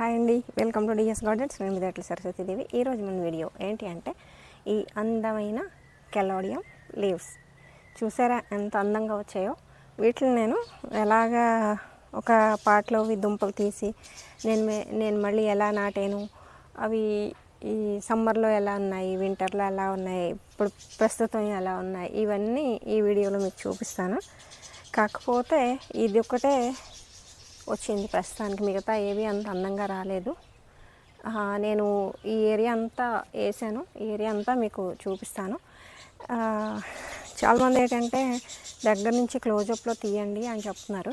Hi అండి. Welcome to DS gardens నేను మిదట్ల సరస్వతీదేవి ఈరోజు మన వీడియో ఏంటి అంటే ఈ అందమైన కెలోడియం లీవ్స్ చూసారా ఎంత అందంగా వచ్చాయో? వీటిని నేను ఎలాగా ఒక పాటలో దుంపలు తీసి నేను మే- నేను మళ్ళీ ఎలా నాటాను? అవి ఈ సమ్మర్లో ఎలా ఉన్నాయి? వింటర్లో ఎలా ఉన్నాయి? ఇప్పుడు ప్రస్తుతం ఎలా ఉన్నాయి? ఇవన్నీ ఈ వీడియోలో మీకు చూపిస్తాను. కాకపోతే ఇది ఒకటే వచ్చింది ప్రస్తుతానికి. మిగతా ఏవి అంత అందంగా రాలేదు. నేను ఈ ఏరియా అంతా వేసాను. ఈ ఏరియా అంతా మీకు చూపిస్తాను. చాలామంది ఏంటంటే దగ్గర నుంచి క్లోజప్లో తీయండి అని చెప్తున్నారు.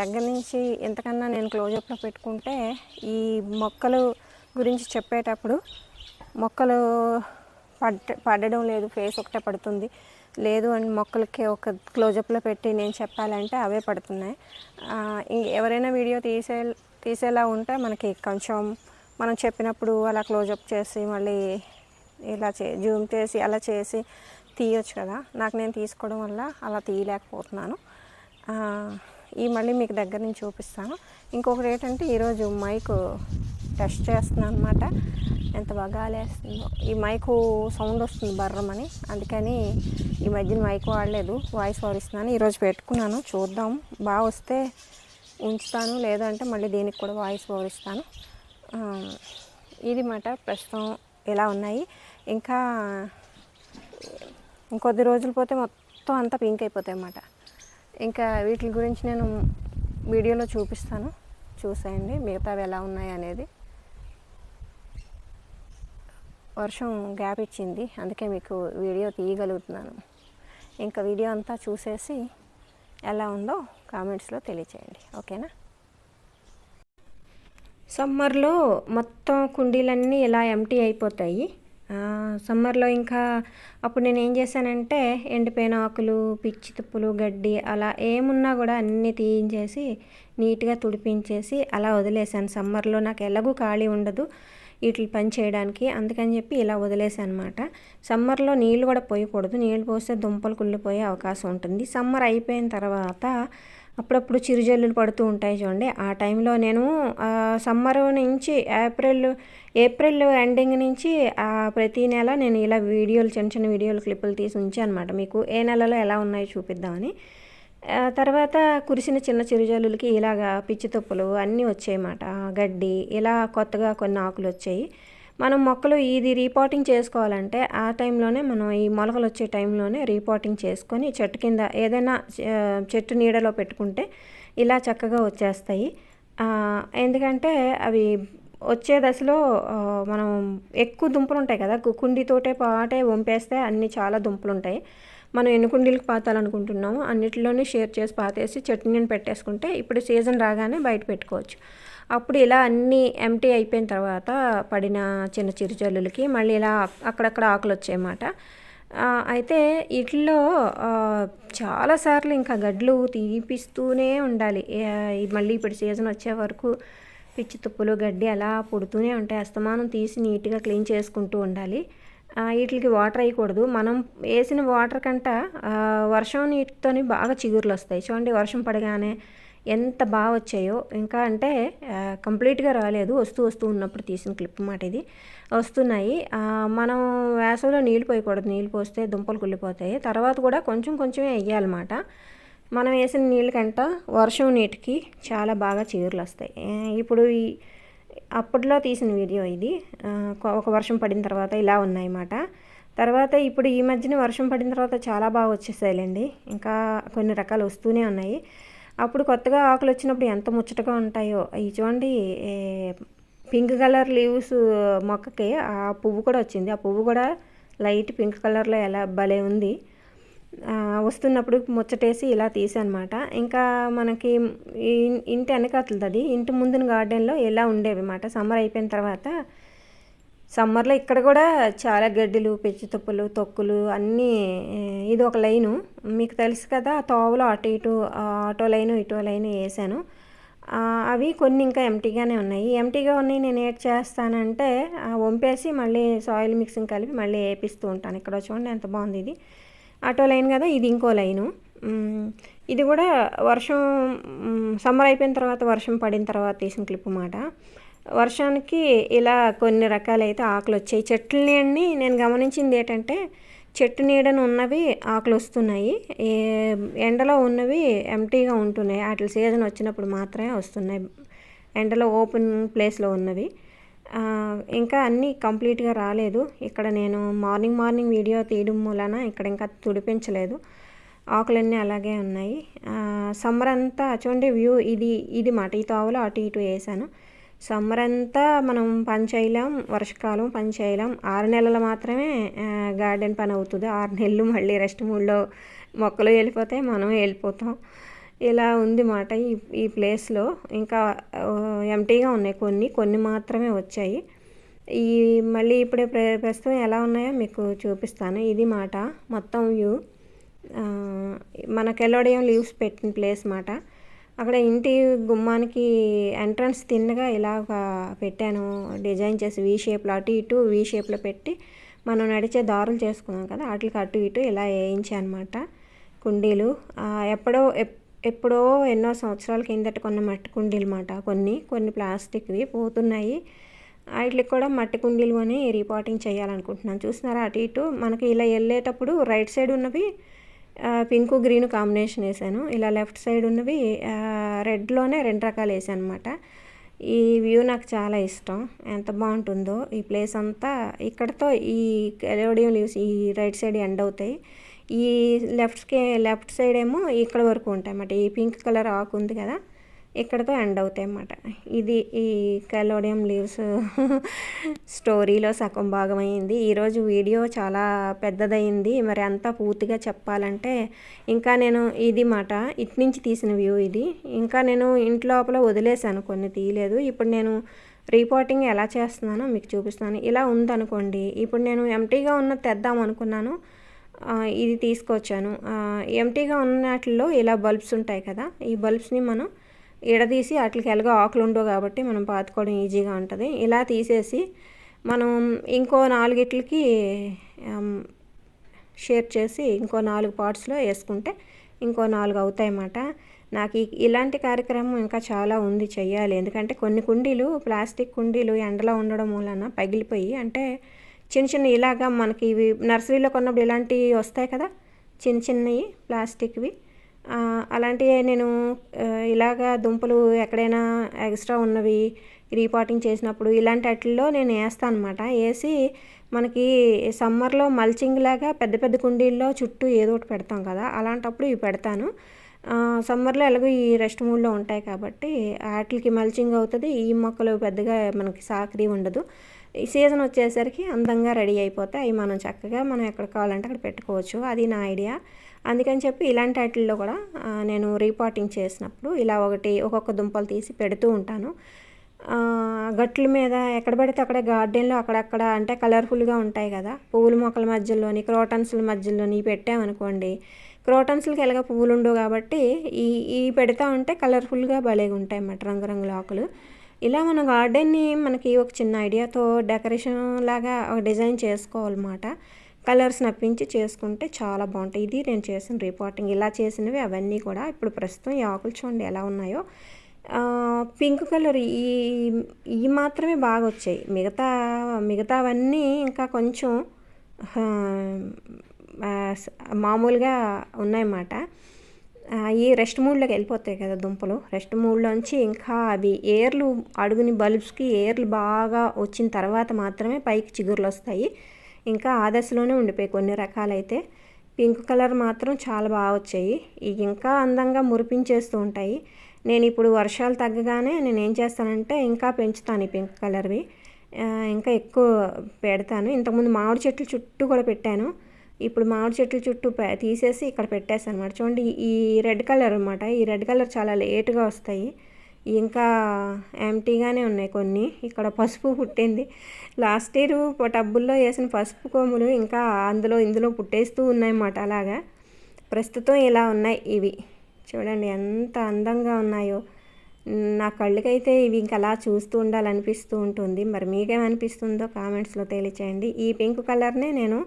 దగ్గర నుంచి ఎంతకన్నా నేను క్లోజప్లో పెట్టుకుంటే ఈ మొక్కలు గురించి చెప్పేటప్పుడు మొక్కలు పడ్డ పడడం లేదు. ఫేస్ ఒకటే పడుతుంది. లేదు అని మొక్కలకి ఒక క్లోజప్లో పెట్టి నేను చెప్పాలంటే అవే పడుతున్నాయి. ఇంక ఎవరైనా వీడియో తీసే తీసేలా ఉంటే మనకి కొంచెం మనం చెప్పినప్పుడు అలా క్లోజప్ చేసి మళ్ళీ ఇలా చే జూమ్ చేసి అలా చేసి తీయొచ్చు కదా. నాకు నేను తీసుకోవడం వల్ల అలా తీయలేకపోతున్నాను. ఈ మళ్ళీ మీకు దగ్గర నుంచి చూపిస్తాను. ఇంకొకటి ఏంటంటే ఈరోజు మైక్ టెస్ట్ చేస్తున్నాను అనమాట ఎంత బాగా లేస్తుందో ఈ మైకు సౌండ్ వస్తుంది బర్రమని. అందుకని ఈ మధ్యన మైక్ వాడలేదు. వాయిస్ వాడిస్తున్నాను. ఈరోజు పెట్టుకున్నాను. చూద్దాం. బాగా వస్తే ఉంచుతాను. లేదంటే మళ్ళీ దీనికి కూడా వాయిస్ వాడిస్తాను. ఇది మాట ప్రస్తుతం ఇలా ఉన్నాయి. ఇంకా ఇంకొద్ది రోజులు పోతే మొత్తం అంతా పింక్ అయిపోతాయి అన్నమాట. ఇంకా వీటి గురించి నేను వీడియోలో చూపిస్తాను. చూసేయండి. మిగతావి ఎలా ఉన్నాయి అనేది. వర్షం గ్యాప్ ఇచ్చింది. అందుకే మీకు వీడియో తీయగలుగుతున్నాను. ఇంకా వీడియో అంతా చూసేసి ఎలా ఉందో కామెంట్స్లో తెలియచేయండి. ఓకేనా? సమ్మర్లో మొత్తం కుండీలన్నీ ఇలా ఎంటీ అయిపోతాయి. సమ్మర్లో ఇంకా అప్పుడు నేను ఏం చేశానంటే ఎండిపోయిన ఆకులు పిచ్చి తుప్పులు గడ్డి అలా ఏమున్నా కూడా అన్నీ తీయించేసి నీట్గా తుడిపించేసి అలా వదిలేసాను సమ్మర్లో నాకు ఎలాగూ ఖాళీ ఉండదు. వీటి పని చేయడానికి అందుకని చెప్పి ఇలా వదిలేసాను అనమాట సమ్మర్లో నీళ్ళు కూడా పోయకూడదు. నీళ్ళు పోస్తే దుంపలు కుళ్ళిపోయే అవకాశం ఉంటుంది. సమ్మర్ అయిపోయిన తర్వాత అప్పుడప్పుడు చిరుజల్లులు పడుతూ ఉంటాయి చూడండి. ఆ టైంలో నేను సమ్మర్ నుంచి ఏప్రిల్ ఏప్రిల్ ఎండింగ్ నుంచి ప్రతి నెల నేను ఇలా వీడియోలు చిన్న చిన్న వీడియోలు క్లిప్పులు తీసి ఉంచాను అనమాట మీకు ఏ నెలలో ఎలా ఉన్నాయో చూపిద్దామని. తర్వాత కురిసిన చిన్న చిరుజల్లులకి ఇలాగా పిచ్చి తుప్పులు అన్నీ వచ్చాయన్నమాట గడ్డి ఇలా కొత్తగా కొన్ని ఆకులు వచ్చాయి. మనం మొక్కలు ఇది రీపాటింగ్ చేసుకోవాలంటే ఆ టైంలోనే మనం ఈ మొలకలు వచ్చే టైంలోనే రీపాటింగ్ చేసుకొని చెట్టు కింద ఏదైనా చెట్టు నీడలో పెట్టుకుంటే ఇలా చక్కగా వచ్చేస్తాయి. ఎందుకంటే అవి వచ్చే దశలో మనం ఎక్కువ దుంపలు ఉంటాయి కదా కు- కుండీతోటే పాటే వంపేస్తే అన్ని చాలా దుంపలు ఉంటాయి. మనం ఎన్ని కుండీలకు పాతాలనుకుంటున్నామో అన్నిటిలోనే షేర్ చేసి పాతేసి చట్నీని పెట్టేసుకుంటే ఇప్పుడు సీజన్ రాగానే బయట పెట్టుకోవచ్చు. అప్పుడు ఇలా అన్నీ ఎంటీ అయిపోయిన తర్వాత పడిన చిన్న చిరుజల్లులకి మళ్ళీ ఇలా అక్కడక్కడ ఆకులు వచ్చాయన్నమాట అయితే వీటిల్లో చాలాసార్లు ఇంకా గడ్లు తీపిస్తూనే ఉండాలి. మళ్ళీ ఇప్పుడు సీజన్ వచ్చే వరకు పిచ్చి తుప్పులు గడ్డి అలా పుడుతూనే ఉంటాయి. అస్తమానం తీసి నీట్గా క్లీన్ చేసుకుంటూ ఉండాలి. వీటికి వాటర్ వేయకూడదు. మనం వేసిన వాటర్ కంట వర్షం నీటితోని బాగా చిగుర్లు వస్తాయి. చూడండి వర్షం పడగానే ఎంత బాగా వచ్చాయో. ఇంకా అంటే కంప్లీట్గా రాలేదు. వస్తూ వస్తూ ఉన్నప్పుడు తీసిన క్లిప్ మాట ఇది. వస్తున్నాయి. మనం వేసవిలో నీళ్ళు పోయకూడదు. నీళ్ళు పోస్తే దుంపలు కుళ్ళిపోతాయి. తర్వాత కూడా కొంచెం కొంచెమే వేయాలన్నమాట మనం వేసిన నీళ్ళకంట వర్షం నీటికి చాలా బాగా చిగుర్లు వస్తాయి. ఇప్పుడు ఈ అప్పట్లో తీసిన వీడియో ఇది. ఒక- వర్షం పడిన తర్వాత ఇలా ఉన్నాయన్నమాట. తర్వాత ఇప్పుడు ఈ మధ్యన వర్షం పడిన తర్వాత చాలా బాగా వచ్చేసాయిలేండి. ఇంకా కొన్ని రకాలు వస్తూనే ఉన్నాయి. అప్పుడు కొత్తగా ఆకులు వచ్చినప్పుడు ఎంత ముచ్చటగా ఉంటాయో ఇవి చూడండి పింక్ కలర్ లీవ్స్ మొక్కకి ఆ పువ్వు కూడా వచ్చింది. ఆ పువ్వు కూడా లైట్ పింక్ కలర్లో ఎలా భలే ఉంది. వస్తున్నప్పుడు ముచ్చటేసి ఇలా తీసానమాట ఇంకా మనకి ఇంటి వెనకాతలది అది ఇంటి ముందున గార్డెన్లో ఇలా ఉండేవి అన్నమాట సమ్మర్ అయిపోయిన తర్వాత సమ్మర్లో ఇక్కడ కూడా చాలా గడ్డిలు పిచ్చి తుప్పులు తొక్కులు అన్నీ ఇది ఒక లైను. మీకు తెలుసు కదా తోవలో అటు ఇటు ఆటో లైను ఇటో లైను వేసాను అవి కొన్ని ఇంకా ఎంటీగానే ఉన్నాయి. ఎంటీగా ఉన్నాయి నేను ఏం చేస్తానంటే వంపేసి మళ్ళీ సాయిల్ మిక్సింగ్ కలిపి మళ్ళీ వేపిస్తూ ఉంటాను. ఇక్కడ చూడండి ఎంత బాగుంది ఇది. ఆటో లైన్ కదా ఇది ఇంకో లైను. ఇది కూడా వర్షం సమ్మర్ అయిపోయిన తర్వాత వర్షం పడిన తర్వాత తీసిన క్లిప్ మాట. వర్షానికి ఇలా కొన్ని రకాలైతే ఆకులు వచ్చాయి చెట్ల నీడని నేను గమనించింది ఏంటంటే చెట్టు నీడను ఉన్నవి ఆకులు వస్తున్నాయి ఎండలో ఉన్నవి ఎంటీగా ఉంటున్నాయి. వాటి సీజన్ వచ్చినప్పుడు మాత్రమే వస్తున్నాయి. ఎండలో ఓపెన్ ప్లేస్లో ఉన్నవి. ఇంకా అన్నీ కంప్లీట్గా రాలేదు. ఇక్కడ నేను మార్నింగ్ మార్నింగ్ వీడియో తీయడం మూలన ఇక్కడ ఇంకా తుడిపించలేదు. ఆకులన్నీ అలాగే ఉన్నాయి. సమ్మర్ అంతా చూడండి వ్యూ ఇది ఇది మాట. ఈ తోవలో అటు ఇటు వేసాను. సమ్మర్ అంతా మనం పని చేయలేం వర్షకాలం పని చేయలేం. ఆరు నెలలు మాత్రమే గార్డెన్ పని అవుతుంది. ఆరు నెలలు మళ్ళీ రెస్ట్ మూడ్లో మొక్కలు వెళ్ళిపోతే మనం వెళ్ళిపోతాం. ఇలా ఉంది మాట ఈ ఈ ప్లేస్లో. ఇంకా ఎంటీగా ఉన్నాయి కొన్ని కొన్ని మాత్రమే వచ్చాయి. ఈ మళ్ళీ ఇప్పుడే ప్రస్తుతం ఎలా ఉన్నాయో మీకు చూపిస్తాను. ఇది మాట మొత్తం వ్యూ. మన కెలోడియం లీవ్స్ పెట్టిన ప్లేస్ మాట. అక్కడ ఇంటి గుమ్మానికి ఎంట్రన్స్ తిన్నగా ఇలా పెట్టాను. డిజైన్ చేసి వీ షేప్లో అటు ఇటు వీ షేప్లో పెట్టి మనం నడిచే దారులు చేసుకున్నాం కదా వాటికి అటు ఇటు ఇలా వేయించాను కుండీలు ఎప్పుడో ఎప్పుడో ఎన్నో సంవత్సరాల కిందట కొన్న మట్టి కుండీలు మాట కొన్ని కొన్ని ప్లాస్టిక్వి పోతున్నాయి. వాటికి కూడా మట్టి కుండీలు కొని రీపాటింగ్ చేయాలనుకుంటున్నాను. చూసినారా అటు ఇటు? మనకి ఇలా వెళ్ళేటప్పుడు రైట్ సైడ్ ఉన్నవి పింక్ గ్రీన్ కాంబినేషన్ వేసాను. ఇలా లెఫ్ట్ సైడ్ ఉన్నవి రెడ్లోనే రెండు రకాలు వేసాను అనమాట ఈ వ్యూ నాకు చాలా ఇష్టం. ఎంత బాగుంటుందో ఈ ప్లేస్ అంతా. ఇక్కడతో ఈ కెలోడియం లీవ్స్ ఈ రైట్ సైడ్ ఎండ్ అవుతాయి. ఈ లెఫ్ట్స్కి లెఫ్ట్ సైడ్ ఏమో ఇక్కడ వరకు ఉంటాయి అన్నమాట ఈ పింక్ కలర్ ఆకు ఉంది కదా ఇక్కడతో ఎండ్ అవుతాయి అన్నమాట ఇది ఈ కలోడియం లీవ్స్ స్టోరీలో సగం భాగమైంది. ఈరోజు వీడియో చాలా పెద్దదైంది మరి అంతా పూర్తిగా చెప్పాలంటే ఇంకా నేను ఇది మాట ఇటు నుంచి తీసిన వ్యూ ఇది. ఇంకా నేను ఇంట్లోపల వదిలేశాను కొన్ని తీయలేదు. ఇప్పుడు నేను రిపోర్టింగ్ ఎలా చేస్తున్నానో మీకు చూపిస్తాను. ఇలా ఉందనుకోండి ఇప్పుడు నేను ఎంటీగా ఉన్న తెద్దాం అనుకున్నాను ఇది తీసుకొచ్చాను. ఎంటీగా ఉన్నట్లో ఇలా బల్బ్స్ ఉంటాయి కదా ఈ బల్బ్స్ని మనం ఎడదీసి వాటికి ఎలాగో ఆకులు ఉండవు కాబట్టి మనం పాతుకోవడం ఈజీగా ఉంటుంది. ఇలా తీసేసి మనం ఇంకో నాలుగిట్లకి షేర్ చేసి ఇంకో నాలుగు పార్ట్స్లో వేసుకుంటే ఇంకో నాలుగు అవుతాయి అన్నమాట నాకు ఇలాంటి కార్యక్రమం ఇంకా చాలా ఉంది చెయ్యాలి. ఎందుకంటే కొన్ని కుండీలు ప్లాస్టిక్ కుండీలు ఎండలో ఉండడం వలన పగిలిపోయి అంటే చిన్న చిన్న ఇలాగా మనకి ఇవి నర్సరీలో కొన్నప్పుడు ఇలాంటివి వస్తాయి కదా చిన్న చిన్నవి ప్లాస్టిక్వి. అలాంటివి నేను ఇలాగా దుంపలు ఎక్కడైనా ఎక్స్ట్రా ఉన్నవి రీపాటింగ్ చేసినప్పుడు ఇలాంటి వాటిల్లో నేను వేస్తాను అనమాట వేసి మనకి సమ్మర్లో మల్చింగ్ లాగా పెద్ద పెద్ద కుండీల్లో చుట్టూ ఏదో ఒకటి పెడతాం కదా అలాంటప్పుడు ఇవి పెడతాను. సమ్మర్లో ఎలాగో ఈ రెస్ట్ మూడ్లో ఉంటాయి కాబట్టి వాటికి మల్చింగ్ అవుతుంది ఈ మొక్కలు పెద్దగా మనకి సాకరీ ఉండదు. ఈ సీజన్ వచ్చేసరికి అందంగా రెడీ అయిపోతాయి అవి మనం చక్కగా మనం ఎక్కడ కావాలంటే అక్కడ పెట్టుకోవచ్చు. అది నా ఐడియా. అందుకని చెప్పి ఇలాంటి వాటిల్లో కూడా నేను రీపాటింగ్ చేసినప్పుడు ఇలా ఒకటి ఒక్కొక్క దుంపలు తీసి పెడుతూ ఉంటాను. గట్ల మీద ఎక్కడ పడితే అక్కడ గార్డెన్లో అక్కడక్కడ అంటే కలర్ఫుల్గా ఉంటాయి కదా. పువ్వుల మొక్కల మధ్యలోని క్రోటన్స్ల మధ్యలోని పెట్టామనుకోండి క్రోటన్స్లకి ఎలాగ పువ్వులు ఉండవు కాబట్టి ఈ ఈ పెడతా ఉంటే కలర్ఫుల్గా భలేగా ఉంటాయి అన్నమాట రంగురంగుల ఆకులు. ఇలా మన గార్డెన్ని మనకి ఒక చిన్న ఐడియాతో డెకరేషన్ లాగా ఒక డిజైన్ చేసుకోవాలన్నమాట. కలర్స్ నప్పించి చేసుకుంటే చాలా బాగుంటాయి. ఇది నేను చేసిన రిపోర్టింగ్. ఇలా చేసినవి అవన్నీ కూడా ఇప్పుడు ప్రస్తుతం ఈ ఆకులు చూడండి ఎలా ఉన్నాయో. పింక్ కలర్ ఈ ఈ మాత్రమే బాగా వచ్చాయి. మిగతా మిగతావన్నీ ఇంకా కొంచెం మామూలుగా ఉన్నాయన్నమాట. ఈ రెస్ట్ మూడ్లోకి వెళ్ళిపోతాయి కదా దుంపలు. రెస్ట్ మూడ్లోంచి ఇంకా అవి ఏర్లు అడుగుని బల్బ్స్కి ఏర్లు బాగా వచ్చిన తర్వాత మాత్రమే పైకి చిగురులు వస్తాయి. ఇంకా ఆ దశలోనే ఉండిపోయి కొన్ని రకాలైతే. పింక్ కలర్ మాత్రం చాలా బాగా వచ్చాయి. ఇంకా అందంగా మురిపించేస్తూ ఉంటాయి. నేను ఇప్పుడు వర్షాలు తగ్గగానే నేను ఏం చేస్తానంటే ఇంకా పెంచుతాను ఈ పింక్ కలర్వి. ఇంకా ఎక్కువ పెడతాను. ఇంతకుముందు మామిడి చెట్లు చుట్టూ కూడా పెట్టాను. ఇప్పుడు మామిడి చెట్ల చుట్టూ తీసేసి ఇక్కడ పెట్టేసాను అనమాట చూడండి ఈ రెడ్ కలర్ అనమాట ఈ రెడ్ కలర్ చాలా లేటుగా వస్తాయి. ఇంకా ఎంటీగానే ఉన్నాయి కొన్ని. ఇక్కడ పసుపు పుట్టింది. లాస్ట్ ఇయర్ టబ్బుల్లో వేసిన పసుపు కొమ్ములు ఇంకా అందులో ఇందులో పుట్టేస్తూ ఉన్నాయన్నమాట అలాగా. ప్రస్తుతం ఇలా ఉన్నాయి ఇవి. చూడండి ఎంత అందంగా ఉన్నాయో. నా కళ్ళకైతే ఇవి ఇంకా అలా చూస్తూ ఉండాలనిపిస్తూ ఉంటుంది. మరి మీకేమనిపిస్తుందో కామెంట్స్లో తెలియచేయండి. ఈ పింక్ కలర్నే నేను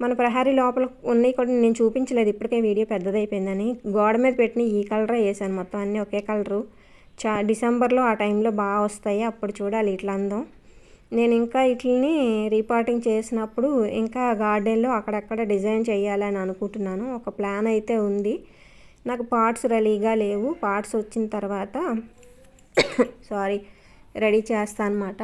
మన ప్రహారీ లోపల ఉన్నాయి కూడా నేను చూపించలేదు. ఇప్పటికే వీడియో పెద్దదైపోయిందని. గోడ మీద పెట్టిన ఈ కలరే వేసాను. మొత్తం అన్నీ ఒకే కలరు. చా డిసెంబర్లో ఆ టైంలో బాగా వస్తాయి. అప్పుడు చూడాలి ఇట్లా అందం. నేను ఇంకా వీటిని రీపాటింగ్ చేసినప్పుడు ఇంకా గార్డెన్లో అక్కడక్కడ డిజైన్ చేయాలని అనుకుంటున్నాను. ఒక ప్లాన్ అయితే ఉంది. నాకు పార్ట్స్ రెడీగా లేవు. పార్ట్స్ వచ్చిన తర్వాత సారీ రెడీ చేస్తా అనమాట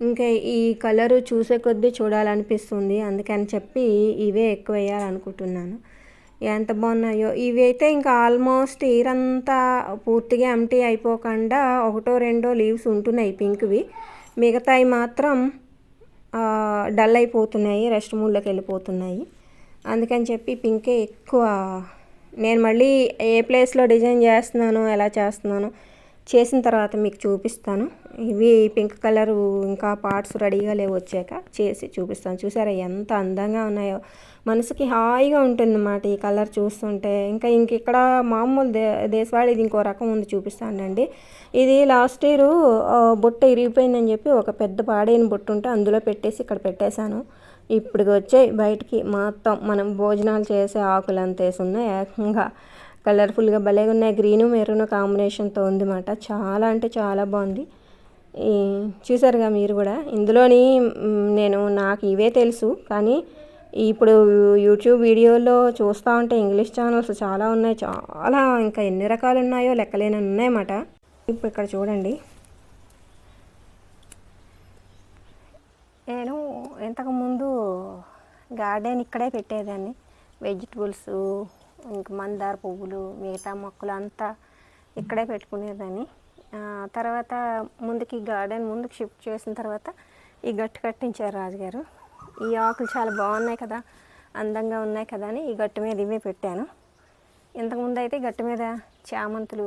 ఇంకా ఈ కలరు చూసే కొద్దీ చూడాలనిపిస్తుంది. అందుకని చెప్పి ఇవే ఎక్కువ వేయాలనుకుంటున్నాను ఎంత బాగున్నాయో. ఇవి అయితే ఇంకా ఆల్మోస్ట్ ఇయర్ అంతా పూర్తిగా ఎంటీ అయిపోకుండా ఒకటో రెండో లీవ్స్ ఉంటున్నాయి పింక్వి. మిగతాయి మాత్రం డల్ అయిపోతున్నాయి రెస్ట్ మూడ్లోకి వెళ్ళిపోతున్నాయి. అందుకని చెప్పి పింకే ఎక్కువ. నేను మళ్ళీ ఏ ప్లేస్లో డిజైన్ చేస్తున్నాను ఎలా చేస్తున్నాను చేసిన తర్వాత మీకు చూపిస్తాను. ఇవి పింక్ కలర్ ఇంకా పార్ట్స్ రెడీగా లేవు వచ్చాక చేసి చూపిస్తాను. చూసారా ఎంత అందంగా ఉన్నాయో. మనసుకి హాయిగా ఉంటుంది అన్నమాట ఈ కలర్ చూస్తుంటే. ఇంకా ఇంక ఇక్కడ మామూలు దే దేశవాళి ఇది ఇంకో రకం ఉంది చూపిస్తానండి. ఇది లాస్ట్ ఇయర్ బుట్ట ఇరిగిపోయిందని చెప్పి ఒక పెద్ద పాడైన బుట్ట ఉంటే అందులో పెట్టేసి ఇక్కడ పెట్టేశాను. ఇప్పుడు వచ్చాయి బయటికి. మొత్తం మనం భోజనాలు చేసే ఆకులు అంత ఉన్నాయి ఏకంగా. కలర్ఫుల్గా భలేగా ఉన్నాయి. గ్రీను మెరూన్ కాంబినేషన్తో ఉందన్నమాట. చాలా అంటే చాలా బాగుంది. చూసారుగా మీరు కూడా. ఇందులోని నేను నాకు ఇవే తెలుసు. కానీ ఇప్పుడు యూట్యూబ్ వీడియోలో చూస్తూ ఉంటే ఇంగ్లీష్ ఛానల్స్ చాలా ఉన్నాయి. చాలా ఇంకా ఎన్ని రకాలు ఉన్నాయో లెక్కలేని ఉన్నాయన్నమాట. ఇప్పుడు ఇక్కడ చూడండి. నేను ఇంతకుముందు గార్డెన్ ఇక్కడే పెట్టేదాన్ని. వెజిటబుల్స్ ఇంక మందార పువ్వులు మిగతా మొక్కలు అంతా ఇక్కడే పెట్టుకునేదాన్ని. తర్వాత ముందుకి గార్డెన్ ముందుకు షిఫ్ట్ చేసిన తర్వాత ఈ గట్టు కట్టించారు రాజుగారు. ఈ ఆకులు చాలా బాగున్నాయి కదా అందంగా ఉన్నాయి కదా అని ఈ గట్టు మీద ఇవే పెట్టాను. ఇంతకుముందు అయితే గట్టు మీద చామంతులు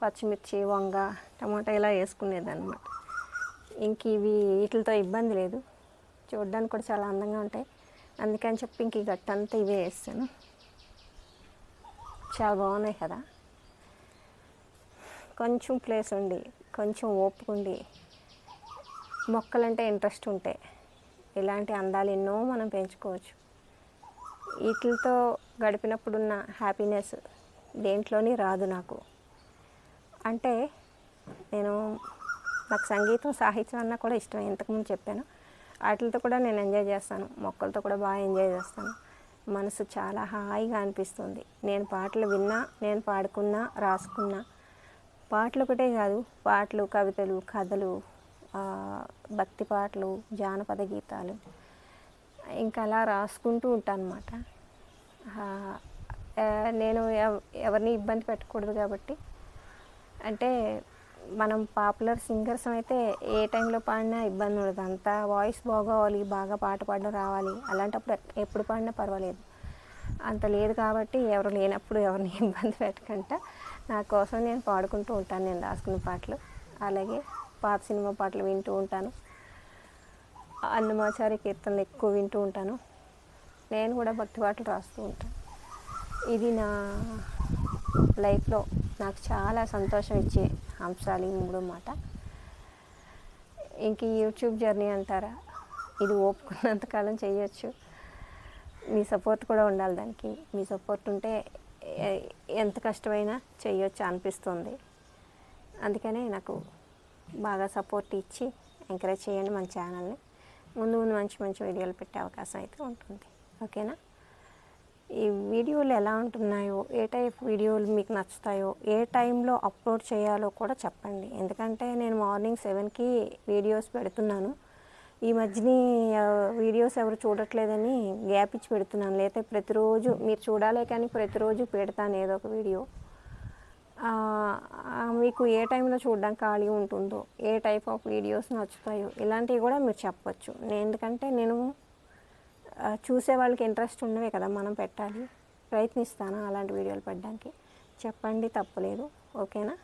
పచ్చిమిర్చి వంగ టమాటా ఇలా వేసుకునేదన్నమాట. ఇంక ఇవి వీటితో ఇబ్బంది లేదు. చూడడానికి కూడా చాలా అందంగా ఉంటాయి. అందుకని చెప్పి ఇంక ఈ గట్టంతా ఇవే వేస్తాను చాలా బాగున్నాయి కదా. కొంచెం ప్లేస్ ఉండి కొంచెం ఓపుకుండి మొక్కలంటే ఇంట్రెస్ట్ ఉంటే ఇలాంటి అందాలు ఎన్నో మనం పెంచుకోవచ్చు. వీటితో గడిపినప్పుడున్న హ్యాపీనెస్ దేంట్లోని రాదు నాకు. అంటే నేను నాకు సంగీతం సాహిత్యం అన్నా కూడా ఇష్టం ఇంతకుముందు చెప్పాను. వాటితో కూడా నేను ఎంజాయ్ చేస్తాను. మొక్కలతో కూడా బాగా ఎంజాయ్ చేస్తాను. మనసు చాలా హాయిగా అనిపిస్తుంది. నేను పాటలు విన్నా నేను పాడుకున్నా రాసుకున్నా. పాటలు ఒకటే కాదు పాటలు కవితలు కథలు భక్తి పాటలు జానపద గీతాలు. ఇంకా అలా రాసుకుంటూ ఉంటాను అనమాట నేను ఎవరిని ఇబ్బంది పెట్టకూడదు కాబట్టి. అంటే మనం పాపులర్ సింగర్స్ అయితే ఏ టైంలో పాడినా ఇబ్బంది ఉండదు. అంతా వాయిస్ బాగోవాలి బాగా పాట పాడడం రావాలి. అలాంటప్పుడు ఎప్పుడు పాడినా పర్వాలేదు. అంత లేదు కాబట్టి ఎవరు లేనప్పుడు ఎవరిని ఇబ్బంది పెట్టకుండా నా కోసం నేను పాడుకుంటూ ఉంటాను. నేను రాసుకున్న పాటలు. అలాగే పాత సినిమా పాటలు వింటూ ఉంటాను. అన్నమాచారి కీర్తనలు ఎక్కువ వింటూ ఉంటాను. నేను కూడా భక్తి పాటలు రాస్తూ ఉంటాను. ఇది నా లైఫ్లో నాకు చాలా సంతోషం ఇచ్చే అంశాలు ఈ మూడు మాట ఇంక యూట్యూబ్ జర్నీ అంటారా? ఇది ఓపుకున్నంతకాలం చేయొచ్చు. మీ సపోర్ట్ కూడా ఉండాలి దానికి. మీ సపోర్ట్ ఉంటే ఎంత కష్టమైనా చేయొచ్చు అనిపిస్తుంది. అందుకనే నాకు బాగా సపోర్ట్ ఇచ్చి ఎంకరేజ్ చేయండి మన ఛానల్ని. ముందు ముందు మంచి మంచి వీడియోలు పెట్టే అవకాశం అయితే ఉంటుంది. ఓకేనా? ఈ వీడియోలు ఎలా ఉంటున్నాయో ఏ టైప్ వీడియోలు మీకు నచ్చుతాయో ఏ టైంలో అప్లోడ్ చేయాలో కూడా చెప్పండి. ఎందుకంటే నేను మార్నింగ్ సెవెన్కి వీడియోస్ పెడుతున్నాను. ఈ మధ్యని వీడియోస్ ఎవరు చూడట్లేదని గ్యాప్ ఇచ్చి పెడుతున్నాను. లేకపోతే ప్రతిరోజు మీరు చూడాలే కానీ ప్రతిరోజు పెడతాను ఏదో ఒక వీడియో. మీకు ఏ టైంలో చూడడానికి ఖాళీ ఉంటుందో ఏ టైప్ ఆఫ్ వీడియోస్ నచ్చుతాయో ఇలాంటివి కూడా మీరు చెప్పచ్చు. ఎందుకంటే నేను చూసే వాళ్ళకి ఇంట్రెస్ట్ ఉన్నవే కదా మనం పెట్టాలి. ప్రయత్నిస్తాను అలాంటి వీడియోలు పెట్టడానికి చెప్పండి తప్పలేదు ఓకేనా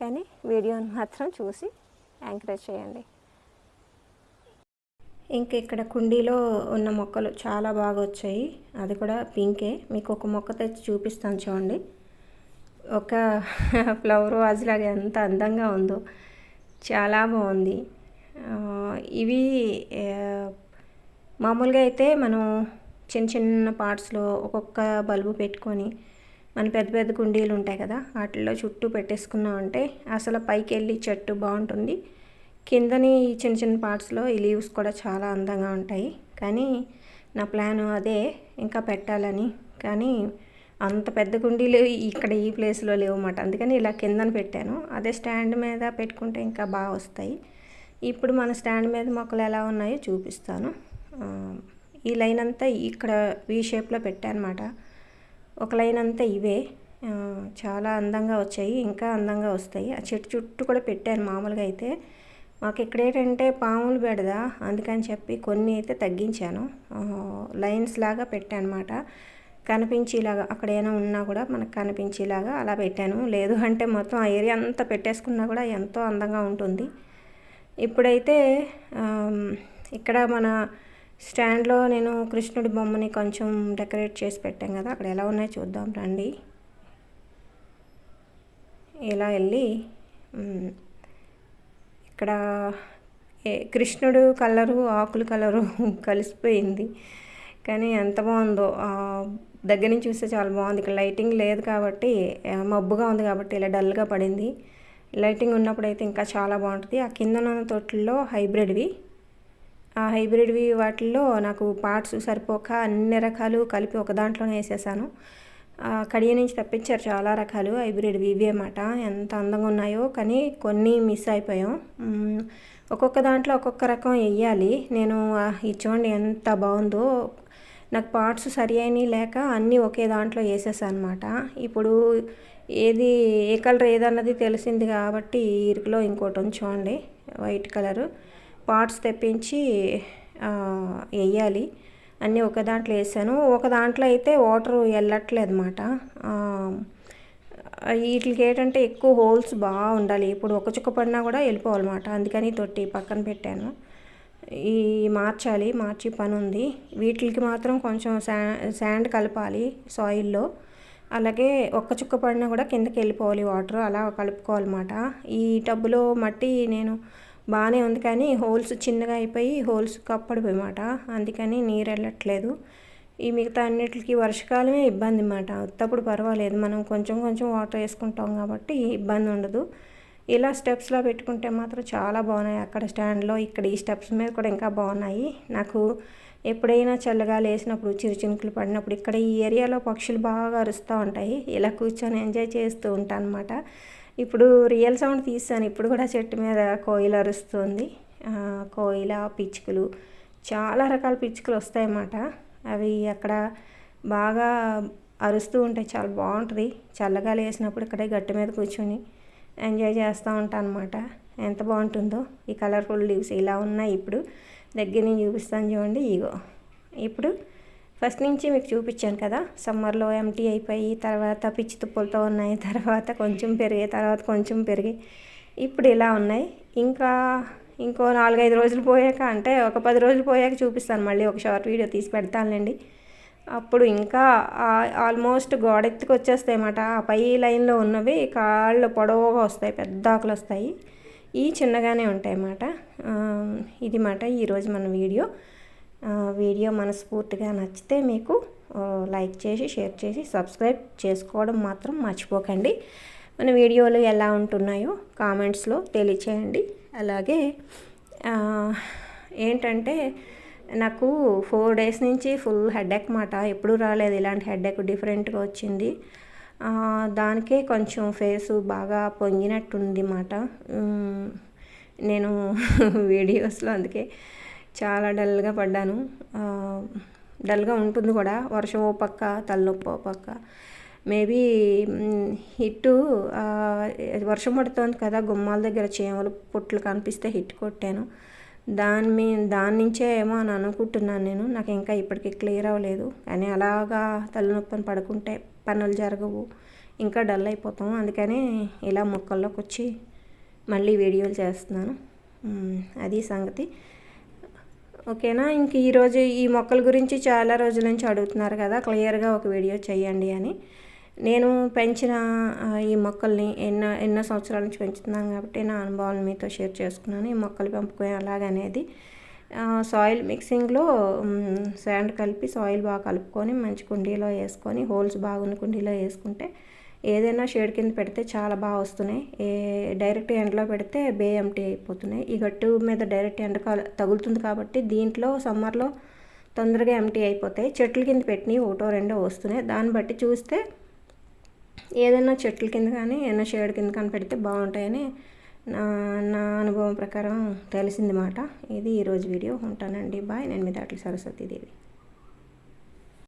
కానీ వీడియోని మాత్రం చూసి ఎంకరేజ్ చేయండి. ఇంక ఇక్కడ కుండీలో ఉన్న మొక్కలు చాలా బాగా వచ్చాయి. అది కూడా పింకే. మీకు ఒక మొక్క తెచ్చి చూపిస్తాను చూడండి. ఒక ఫ్లవర్ వాజ్ లాగా ఎంత అందంగా ఉందో. చాలా బాగుంది. ఇవి మామూలుగా అయితే మనం చిన్న చిన్న పార్ట్స్లో ఒక్కొక్క బల్బు పెట్టుకొని మన పెద్ద పెద్ద కుండీలు ఉంటాయి కదా వాటిల్లో చుట్టూ పెట్టేసుకున్నాం అంటే అసలు పైకి వెళ్ళి చెట్టు బాగుంటుంది. కిందని చిన్న చిన్న పార్ట్స్లో ఈ లీవ్స్ కూడా చాలా అందంగా ఉంటాయి. కానీ నా ప్లాన్ అదే ఇంకా పెట్టాలని. కానీ అంత పెద్ద కుండీలు ఇక్కడ ఈ ప్లేస్లో లేవన్నమాట. అందుకని ఇలా కిందన పెట్టాను. అదే స్టాండ్ మీద పెట్టుకుంటే ఇంకా బాగా వస్తాయి. ఇప్పుడు మన స్టాండ్ మీద మొక్కలు ఎలా ఉన్నాయో చూపిస్తాను. ఈ లైన్ అంతా ఇక్కడ వీ షేప్లో పెట్టానమాట. ఒక లైన్ అంతా ఇవే. చాలా అందంగా వచ్చాయి ఇంకా అందంగా వస్తాయి. ఆ చెట్టు చుట్టూ కూడా పెట్టాను మామూలుగా అయితే. మాకు ఇక్కడ ఏంటంటే పాములు బెడద అందుకని చెప్పి కొన్ని అయితే తగ్గించాను. లైన్స్ లాగా పెట్టాను అనమాట కనిపించేలాగా అక్కడ ఏమైనా ఉన్నా కూడా మనకు కనిపించేలాగా అలా పెట్టాను. లేదు అంటే మొత్తం ఆ ఏరియా అంతా పెట్టేసుకున్నా కూడా ఎంతో అందంగా ఉంటుంది. ఇప్పుడైతే ఇక్కడ మన స్టాండ్లో నేను కృష్ణుడి బొమ్మని కొంచెం డెకరేట్ చేసి పెట్టాం కదా అక్కడ ఎలా ఉన్నాయో చూద్దాం రండి. ఇలా వెళ్ళి ఇక్కడ కృష్ణుడు కలరు ఆకులు కలరు కలిసిపోయింది. కానీ ఎంత బాగుందో దగ్గర నుంచి చూస్తే చాలా బాగుంది. ఇక్కడ లైటింగ్ లేదు కాబట్టి మబ్బుగా ఉంది కాబట్టి ఇలా డల్గా పడింది. లైటింగ్ ఉన్నప్పుడు అయితే ఇంకా చాలా బాగుంటుంది. ఆ కింద ఉన్న తొట్టుల్లో హైబ్రిడ్వి. ఆ హైబ్రిడ్వి వాటిల్లో నాకు పార్ట్స్ సరిపోక అన్ని రకాలు కలిపి ఒక దాంట్లోనే వేసేసాను. కడియ నుంచి తప్పించారు చాలా రకాలు హైబ్రిడ్వి ఇవి అన్నమాట. ఎంత అందంగా ఉన్నాయో కానీ కొన్ని మిస్ అయిపోయాం. ఒక్కొక్క దాంట్లో ఒక్కొక్క రకం వేయాలి. నేను ఇది చూడండి ఎంత బాగుందో. నాకు పార్ట్స్ సరి అయినవి లేక అన్నీ ఒకే దాంట్లో వేసేసాను అనమాట ఇప్పుడు ఏది ఏ కలర్ ఏదన్నది తెలిసింది కాబట్టి ఇరుకులో ఇంకోటి ఉంచండి వైట్ కలరు. పార్ట్స్ తెప్పించి వేయాలి అన్నీ ఒక దాంట్లో వేసాను. ఒక దాంట్లో అయితే వాటర్ వెళ్ళట్లేదు అనమాట వీటికి ఏంటంటే ఎక్కువ హోల్స్ బాగా ఉండాలి. ఇప్పుడు ఒక చుక్క పడినా కూడా వెళ్ళిపోవాలన్నమాట. అందుకని తొట్టి పక్కన పెట్టాను. ఈ మార్చాలి. మార్చి పని ఉంది. వీటికి మాత్రం కొంచెం శా శాండ్ కలపాలి సాయిల్లో. అలాగే ఒక్క చుక్క పడినా కూడా కిందకి వెళ్ళిపోవాలి వాటర్. అలా కలుపుకోవాలన్నమాట. ఈ టబ్బులో మట్టి నేను బాగానే ఉంది కానీ హోల్స్ చిన్నగా అయిపోయి హోల్స్ కప్పడిపోయమాట అందుకని నీరు వెళ్ళట్లేదు ఈ మిగతా అన్నిటికీ వర్షకాలమే ఇబ్బంది అన్నమాట. ఉత్తప్పుడు పర్వాలేదు. మనం కొంచెం కొంచెం వాటర్ వేసుకుంటాం కాబట్టి ఇబ్బంది ఉండదు. ఇలా స్టెప్స్లో పెట్టుకుంటే మాత్రం చాలా బాగున్నాయి. అక్కడ స్టాండ్లో ఇక్కడ ఈ స్టెప్స్ మీద కూడా ఇంకా బాగున్నాయి. నాకు ఎప్పుడైనా చల్లగా లేసినప్పుడు చిరుచినుకులు పడినప్పుడు ఇక్కడ ఈ ఏరియాలో పక్షులు బాగా అరుస్తూ ఉంటాయి. ఇలా కూర్చొని ఎంజాయ్ చేస్తూ ఉంటాను అనమాట ఇప్పుడు రియల్ సౌండ్ తీసాను ఇప్పుడు కూడా చెట్టు మీద కోయిల అరుస్తుంది. కోయిల పిచ్చుకలు చాలా రకాల పిచ్చుకలు వస్తాయన్నమాట. అవి అక్కడ బాగా అరుస్తూ ఉంటాయి చాలా బాగుంటుంది. చల్లగా లేసినప్పుడు ఇక్కడే గట్టి మీద కూర్చొని ఎంజాయ్ చేస్తూ ఉంటాను అనమాట ఎంత బాగుంటుందో ఈ కలర్ఫుల్ లీవ్స్ ఇలా ఉన్నాయి ఇప్పుడు. దగ్గర నుంచి చూపిస్తాను చూడండి ఇగో. ఇప్పుడు ఫస్ట్ నుంచి మీకు చూపించాను కదా సమ్మర్లో ఎంటీ అయిపోయి తర్వాత పిచ్చి తుప్పులతో ఉన్నాయి తర్వాత కొంచెం పెరిగే తర్వాత కొంచెం పెరిగి. ఇప్పుడు ఇలా ఉన్నాయి. ఇంకా ఇంకో నాలుగైదు రోజులు పోయాక అంటే ఒక పది రోజులు పోయాక చూపిస్తాను. మళ్ళీ ఒక షార్ట్ వీడియో తీసి పెడతానులేండి. అప్పుడు ఇంకా ఆల్మోస్ట్ గోడెత్తుకు వచ్చేస్తాయి అన్నమాట. ఆ పై లైన్లో ఉన్నవి కాళ్ళు పొడవుగా వస్తాయి పెద్ద ఆకులు వస్తాయి. ఈ చిన్నగానే ఉంటాయి అన్నమాట. ఇది మాట ఈరోజు మన వీడియో. వీడియో మనస్ఫూర్తిగా నచ్చితే మీకు లైక్ చేసి షేర్ చేసి సబ్స్క్రైబ్ చేసుకోవడం మాత్రం మర్చిపోకండి. మన వీడియోలు ఎలా ఉంటున్నాయో కామెంట్స్లో తెలియచేయండి. అలాగే ఏంటంటే నాకు ఫోర్ డేస్ నుంచి ఫుల్ హెడేక్ మాట. ఎప్పుడు రాలేదు. ఇలాంటి హెడేక్ డిఫరెంట్గా వచ్చింది. దానికే కొంచెం ఫేసు బాగా పొంగినట్టుంది మాట. నేను వీడియోస్లో అందుకే చాలా డల్గా పడ్డాను. డల్గా ఉంటుంది కూడా. వర్షం ఓ పక్క తలనొప్పి ఓ పక్క. మేబీ హిట్ వర్షం పడుతోంది కదా గుమ్మాల దగ్గర చేమలు పుట్లు కనిపిస్తే హిట్ కొట్టాను. దాని మీ దాని నుంచే ఏమో అని అనుకుంటున్నాను నేను. నాకు ఇంకా ఇప్పటికీ క్లియర్ అవ్వలేదు. కానీ అలాగా తలనొప్పిని పడుకుంటే పనులు జరగవు. ఇంకా డల్ అయిపోతాం. అందుకని ఇలా మొక్కల్లోకి వచ్చి మళ్ళీ వీడియోలు చేస్తున్నాను. అది సంగతి. ఓకేనా? ఇంక ఈరోజు ఈ మొక్కల గురించి చాలా రోజుల నుంచి అడుగుతున్నారు కదా క్లియర్గా ఒక వీడియో చేయండి అని. నేను పెంచిన ఈ మొక్కల్ని ఎన్నో ఎన్నో సంవత్సరాల నుంచి పెంచుతున్నాను కాబట్టి నా అనుభవాలు మీతో షేర్ చేసుకున్నాను. ఈ మొక్కలు పెంపకం అలాగనేది సాయిల్ మిక్సింగ్లో శాండ్ కలిపి సాయిల్ బాగా కలుపుకొని మంచి కుండీలో వేసుకొని హోల్స్ బాగున్న కుండీలో వేసుకుంటే ఏదైనా షేడ్ కింద పెడితే చాలా బాగా వస్తున్నాయి. ఏ డైరెక్ట్ ఎండలో పెడితే బే ఎంటీ అయిపోతున్నాయి. ఈ గట్టు మీద డైరెక్ట్ ఎండ తగులుతుంది కాబట్టి దీంట్లో సమ్మర్లో తొందరగా ఎంటీ అయిపోతాయి. చెట్ల కింద పెట్టినవి ఒకటో రెండో వస్తున్నాయి. దాన్ని బట్టి చూస్తే ఏదైనా చెట్ల కింద కానీ ఏదైనా షేడ్ కింద కానీ పెడితే బాగుంటాయని నా నా అనుభవం ప్రకారం తెలిసింది మాట. ఇది ఈరోజు వీడియో. ఉంటానండి. బాయ్. నేను మీ దాంట్లో సరస్వతీదేవి.